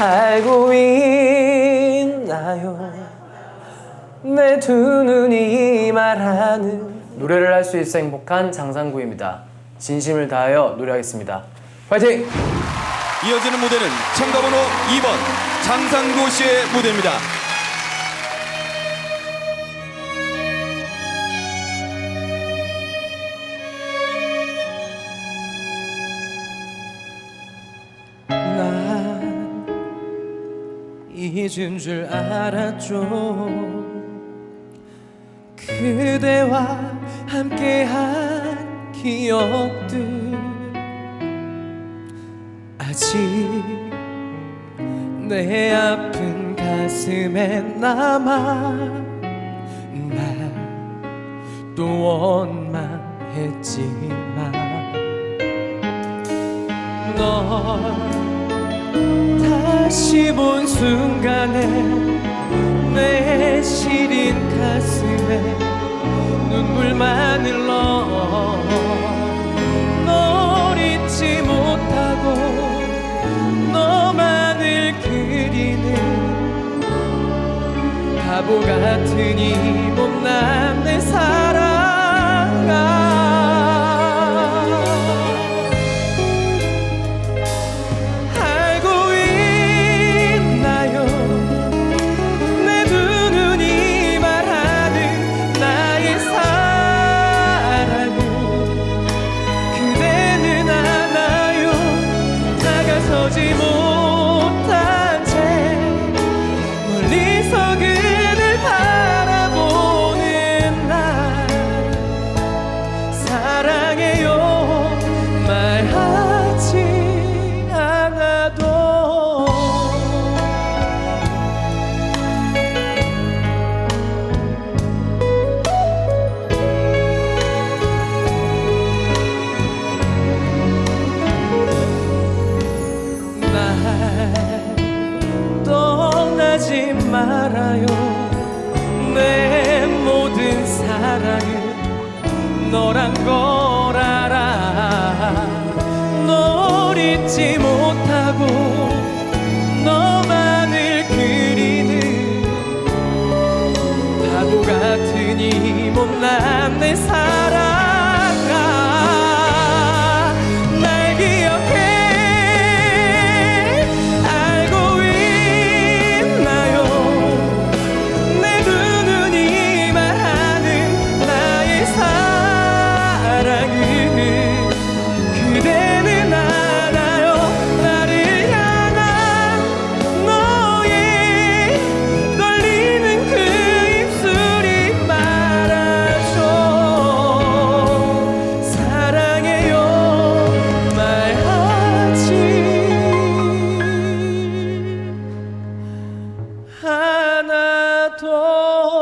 알고 있나요 내 두 눈이 말하는 노래를 할 수 있어 행복한 장상구입니다 진심을 다하여 노래하겠습니다 화이팅! 이어지는 무대는 참가번호 2번 장상구 씨의 무대입니다. 잊은 줄 알았죠. 그대와 함께한 기억들. 아직 내 아픈 가슴에 남아 날또 원망했지만 널 다시 본 순간에 내 시린 가슴에 눈물만 흘러 널 잊지 못하고 너만을 그리는 바보 같은 이 못난 내사 말아요. 내 모든 사랑은 너란 걸 알아. 널 잊지 못하고 너만을 그리는 바보 같은 이 못난 내 사랑 To.